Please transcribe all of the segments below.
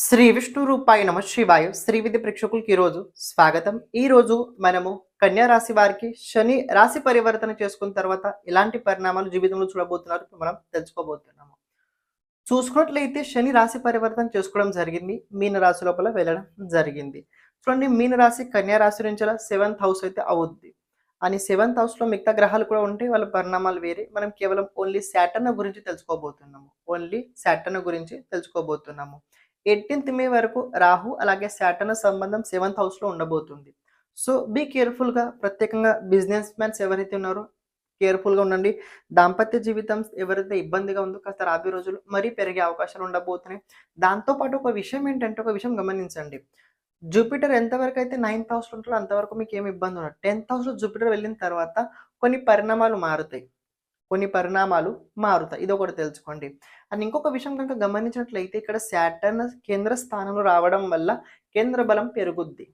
శ్రీ విష్ణు రూపాయ నమ శివాయ. శ్రీ విధి ప్రేక్షకులకి ఈరోజు స్వాగతం. ఈ రోజు మనము కన్యా రాశి వారికి శని రాశి పరివర్తన చేసుకున్న తర్వాత ఎలాంటి పరిణామాలు జీవితంలో చూడబోతున్నారు మనం తెలుసుకోబోతున్నాము. చూసుకున్నట్లయితే శని రాశి పరివర్తన చేసుకోవడం జరిగింది. మీన రాశి లోపల వెళ్ళడం జరిగింది. చూడండి మీన రాశి కన్యా రాశి నుంచి సెవెంత్ హౌస్ అయితే అవుద్ది. అని సెవెంత్ హౌస్లో మిగతా గ్రహాలు కూడా ఉంటాయి వాళ్ళ పరిణామాలు వేరే. మనం కేవలం ఓన్లీ శాటర్న గురించి తెలుసుకోబోతున్నాము. ఓన్లీ శాటన్ గురించి తెలుసుకోబోతున్నాము. ఎయిటీన్త్ మే వరకు రాహు అలాగే శాటర్న్ సంబంధం సెవెంత్ హౌస్లో ఉండబోతుంది. సో బీ కేర్ఫుల్గా ప్రత్యేకంగా బిజినెస్ మ్యాన్స్ ఎవరైతే ఉన్నారో కేర్ఫుల్గా ఉండండి. దాంపత్య జీవితం ఎవరైతే ఇబ్బందిగా ఉందో కాస్త రాబోయే రోజులు మరీ పెరిగే అవకాశాలు ఉండబోతున్నాయి. దాంతో పాటు ఒక విషయం ఏంటంటే ఒక విషయం గమనించండి. జూపిటర్ ఎంతవరకు అయితే నైన్త్ హౌస్లో ఉంటాడో అంతవరకు మీకు ఏమి ఇబ్బంది ఉండదు. టెన్త్ హౌస్లో జూపిటర్ వెళ్ళిన తర్వాత కొన్ని పరిణామాలు మారుతాయి. కొన్ని పరిణామాలు మారుతాయి. ఇది ఒకటి తెలుసుకోండి. అండ్ ఇంకొక విషయం కనుక గమనించినట్లయితే ఇక్కడ శాటర్న్ కేంద్ర స్థానంలో రావడం వల్ల కేంద్ర బలం పెరుగుద్ది.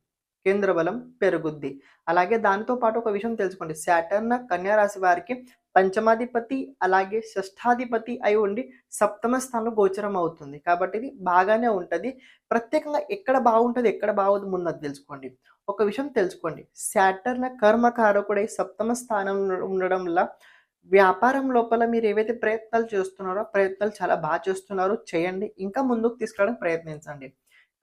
కేంద్ర బలం పెరుగుద్ది. అలాగే దానితో పాటు ఒక విషయం తెలుసుకోండి. శాటర్న్ కన్యా రాశి వారికి పంచమాధిపతి అలాగే షష్ఠాధిపతి అయి ఉండి సప్తమ స్థానంలో గోచరం అవుతుంది. కాబట్టి ఇది బాగానే ఉంటుంది. ప్రత్యేకంగా ఎక్కడ బాగుంటుంది ఎక్కడ బాగుంది ముందు అది తెలుసుకోండి. ఒక విషయం తెలుసుకోండి. శాటర్న కర్మకారకుడై సప్తమ స్థానంలో ఉండడం వల్ల వ్యాపారం లోపల మీరు ఏవైతే ప్రయత్నాలు చేస్తున్నారో ప్రయత్నాలు చాలా బాగా చేస్తున్నారు. చేయండి. ఇంకా ముందుకు తీసుకురావడానికి ప్రయత్నించండి.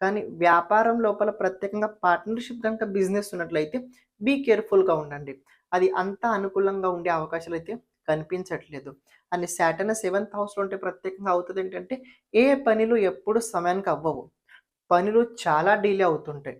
కానీ వ్యాపారం లోపల ప్రత్యేకంగా పార్ట్నర్షిప్ కనుక బిజినెస్ ఉన్నట్లయితే బీ కేర్ఫుల్గా ఉండండి. అది అంత అనుకూలంగా ఉండే అవకాశాలు అయితే కనిపించట్లేదు. అని సాటర్న్ సెవెంత్ హౌస్లో ఉంటే ప్రత్యేకంగా అవుతుంది ఏంటంటే ఏ పనులు ఎప్పుడు సమయానికి అవ్వవు. పనులు చాలా డిలే అవుతుంటాయి.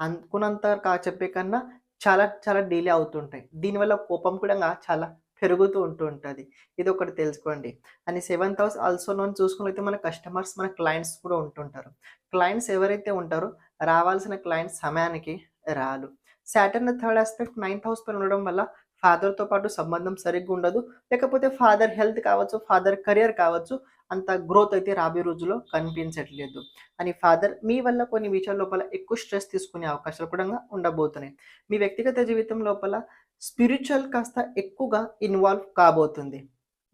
అనుకున్నంత కా చెప్పే కన్నా చాలా చాలా డిలే అవుతుంటాయి. దీనివల్ల కోపం కూడా చాలా పెరుగుతూ ఉంటూ ఉంటుంది. ఇది ఒకటి తెలుసుకోండి అని సెవెంత్ హౌస్ ఆల్సో నోన్ చూసుకున్నట్లయితే మన కస్టమర్స్ మన క్లయింట్స్ కూడా ఉంటుంటారు. క్లయింట్స్ ఎవరైతే ఉంటారో రావాల్సిన క్లయింట్స్ సమయానికి రాలు Saturn third aspect ninth house పైన ఉండడం వల్ల ఫాదర్తో పాటు సంబంధం సరిగ్గా ఉండదు. లేకపోతే ఫాదర్ హెల్త్ కావచ్చు ఫాదర్ కెరియర్ కావచ్చు అంత గ్రోత్ అయితే రాబోయే రోజుల్లో కనిపించట్లేదు. అని ఫాదర్ మీ వల్ల కొన్ని విషయాల లోపల ఎక్కువ స్ట్రెస్ తీసుకునే అవకాశాలు కూడా ఉండబోతున్నాయి. మీ వ్యక్తిగత జీవితం లోపల స్పిరిచువల్ కాస్త ఎక్కువగా ఇన్వాల్వ్ కాబోతుంది.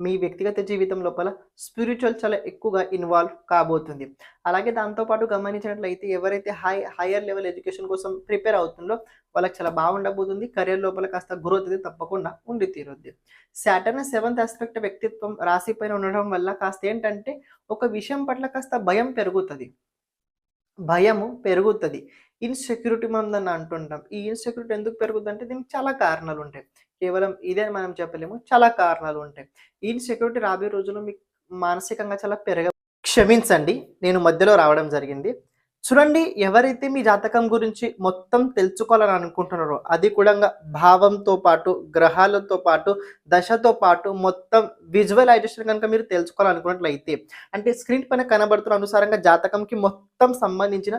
మీ వ్యక్తిగత జీవితం లోపల స్పిరిచువల్ చాలా ఎక్కువగా ఇన్వాల్వ్ కాబోతుంది. అలాగే దాంతోపాటు గమనించినట్లయితే ఎవరైతే హై హయ్యర్ లెవెల్ ఎడ్యుకేషన్ కోసం ప్రిపేర్ అవుతుందో వాళ్ళకి చాలా బాగుండబోతుంది కెరియర్ లోపల కాస్త గ్రోత్ అయితే తప్పకుండా ఉండి తీరుద్ది. సాటర్న్ సెవెంత్ ఆస్పెక్ట్ వ్యక్తిత్వం రాశి పైన ఉండడం వల్ల కాస్త ఏంటంటే ఒక విషయం పట్ల కాస్త భయం పెరుగుతుంది. భయము పెరుగుతుంది. ఇన్సెక్యూరిటీ మందని అంటుంటాం. ఈ ఇన్సెక్యూరిటీ ఎందుకు పెరుగుతుంది అంటే దీనికి చాలా కారణాలు ఉంటాయి కేవలం ఇదే అని మనం చెప్పలేము చాలా కారణాలు ఉంటాయి ఇన్సెక్యూరిటీ రాబోయే రోజుల్లో మీకు మానసికంగా చాలా పెరగ క్షమించండి నేను మధ్యలో రావడం జరిగింది. చూడండి ఎవరైతే మీ జాతకం గురించి మొత్తం తెలుసుకోవాలని అనుకుంటున్నారో అది కూడా భావంతో పాటు గ్రహాలతో పాటు దశతో పాటు మొత్తం విజువలైజేషన్ కనుక మీరు తెలుసుకోవాలనుకున్నట్లయితే అంటే స్క్రీన్ పైన కనబడుతున్న అనుసారంగా జాతకంకి మొత్తం సంబంధించిన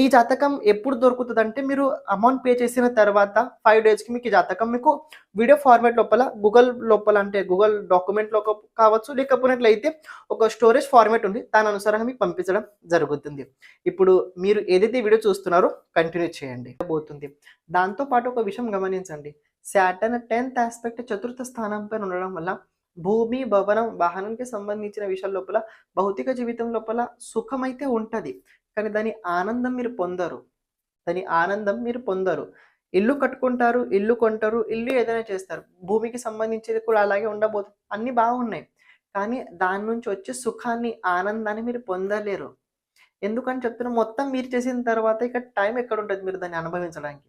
ఈ జాతకం ఎప్పుడు దొరుకుతుంది అంటే మీరు అమౌంట్ పే చేసిన తర్వాత ఫైవ్ డేస్కి మీకు ఈ జాతకం మీకు వీడియో ఫార్మాట్ లోపల గూగుల్ లోపల అంటే గూగుల్ డాక్యుమెంట్లో కావచ్చు లేకపోయినట్లయితే ఒక స్టోరేజ్ ఫార్మాట్ ఉంది. దాని అనుసారంగా మీకు పంపించడం జరుగుతుంది. ఇప్పుడు మీరు ఏదైతే వీడియో చూస్తున్నారో కంటిన్యూ చేయండి. పోతుంది. దాంతో పాటు ఒక విషయం గమనించండి. శాటర్న్ టెన్త్ ఆస్పెక్ట్ చతుర్థ స్థానంపై ఉండడం వల్ల భూమి భవనం వాహనానికి సంబంధించిన విషయాల లోపల భౌతిక జీవితం లోపల సుఖమైతే ఉంటుంది. కానీ దాని ఆనందం మీరు పొందరు. దాని ఆనందం మీరు పొందరు. ఇల్లు కట్టుకుంటారు ఇల్లు కొంటారు ఇల్లు ఏదైనా చేస్తారు. భూమికి సంబంధించేది కూడా అలాగే ఉండబోతుంది అన్నీ బాగున్నాయి. కానీ దాని నుంచి వచ్చే సుఖాన్ని ఆనందాన్ని మీరు పొందలేరు. ఎందుకని చెప్తున్నా మొత్తం మీరు చేసిన తర్వాత ఇక టైం ఎక్కడ ఉంటుంది మీరు దాన్ని అనుభవించడానికి?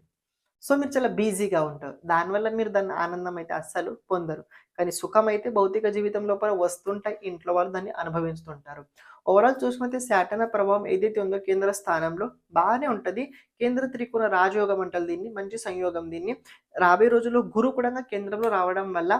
సో మీరు చాలా బిజీగా ఉంటారు. దానివల్ల మీరు దాన్ని ఆనందం అయితే అస్సలు పొందరు. కానీ సుఖం అయితే భౌతిక జీవితం లోపల వస్తుంటాయి ఇంట్లో వాళ్ళు దాన్ని అనుభవిస్తుంటారు. ఓవరాల్ చూసుకుంటే శాటన ప్రభావం ఏదైతే ఉందో కేంద్ర స్థానంలో బాగానే ఉంటుంది. కేంద్ర త్రికోణ రాజయోగం అంటారు దీన్ని మంచి సంయోగం దీన్ని. రాబోయే రోజుల్లో గురు కూడా కేంద్రంలో రావడం వల్ల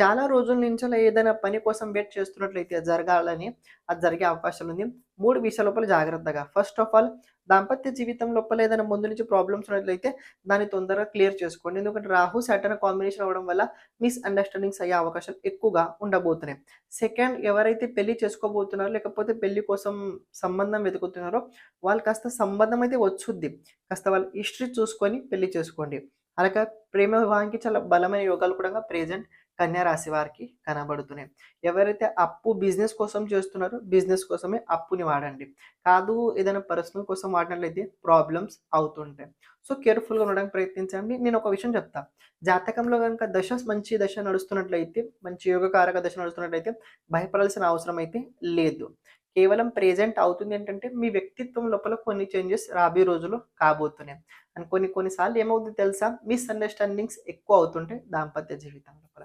చాలా రోజుల నుంచి ఏదైనా పని కోసం వెయిట్ చేస్తున్నట్లయితే అది జరగాలని అది జరిగే అవకాశం ఉంది మూడు విషయాల లోపల జాగ్రత్తగా. ఫస్ట్ ఆఫ్ ఆల్ దాంపత్య జీవితం లోపల ఏదైనా ముందు నుంచి ప్రాబ్లమ్స్ ఉన్నట్లయితే దాన్ని తొందరగా క్లియర్ చేసుకోండి. ఎందుకంటే రాహు సాటర్న్ కాంబినేషన్ అవ్వడం వల్ల మిస్ అండర్స్టాండింగ్స్ అయ్యే అవకాశాలు ఎక్కువగా ఉండబోతున్నాయి. సెకండ్ ఎవరైతే పెళ్ళి చేసుకోబోతున్నారో లేకపోతే పెళ్ళి కోసం సంబంధం వెతుకుతున్నారో వాళ్ళు కాస్త సంబంధం అయితే వచ్చుద్ది. కాస్త వాళ్ళ హిస్టరీ చూసుకొని పెళ్ళి చేసుకోండి. అలాగే ప్రేమ వివాహానికి చాలా బలమైన యోగాలు కూడా ప్రెజెంట్ కన్యా రాశి వారికి కనబడుతున్నాయి. ఎవరైతే అప్పు బిజినెస్ కోసం చేస్తున్నారో బిజినెస్ కోసమే అప్పుని వాడండి. కాదు ఏదైనా పర్సనల్ కోసం వాడినట్లయితే ప్రాబ్లమ్స్ అవుతుంటాయి. సో కేర్ఫుల్గా ఉండడానికి ప్రయత్నించండి. నేను ఒక విషయం చెప్తా. జాతకంలో కనుక దశ మంచి దశ నడుస్తున్నట్లయితే మంచి యోగకారక దశ నడుస్తున్నట్లయితే భయపడాల్సిన అవసరం అయితే లేదు. కేవలం ప్రెజెంట్ అవుతుంది ఏంటంటే మీ వ్యక్తిత్వం లోపల కొన్ని చేంజెస్ రాబోయే రోజులు కాబోతున్నాయి. అని కొన్ని కొన్నిసార్లు ఏమవుతుంది తెలుసా? మిస్అండర్స్టాండింగ్స్ ఎక్కువ అవుతుంటాయి దాంపత్య జీవితం లోపల.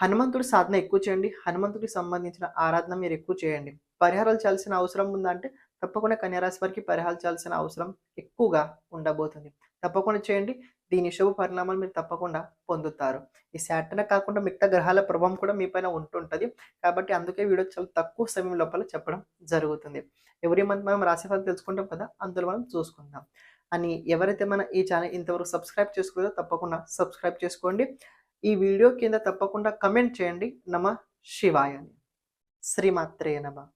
హనుమంతుడి సాధన ఎక్కువ చేయండి. హనుమంతుడికి సంబంధించిన ఆరాధన మీరు ఎక్కువ చేయండి. పరిహారాలు చేయాల్సిన అవసరం ఉందంటే తప్పకుండా కన్యారాశి వారికి పరిహారాలు చేయాల్సిన అవసరం ఎక్కువగా ఉండబోతుంది. తప్పకుండా చేయండి. దీని శుభ పరిణామాలు మీరు తప్పకుండా పొందుతారు. ఈ శాటన కాకుండా మిగతా గ్రహాల ప్రభావం కూడా మీ పైన ఉంటుంటుంది. కాబట్టి అందుకే వీడియో చాలా తక్కువ సమయం లోపల చెప్పడం జరుగుతుంది. ఎవరి మంత్ మనం రాశిఫలం తెలుసుకుంటాం కదా అందులో మనం చూసుకుందాం. అని ఎవరైతే మన ఈ ఛానల్ ఇంతవరకు సబ్స్క్రైబ్ చేసుకోలేదో తప్పకుండా సబ్స్క్రైబ్ చేసుకోండి. ఈ వీడియో కింద తప్పకుండా కమెంట్ చేయండి. నమ శివాయ. అని శ్రీమాత్రే నమ.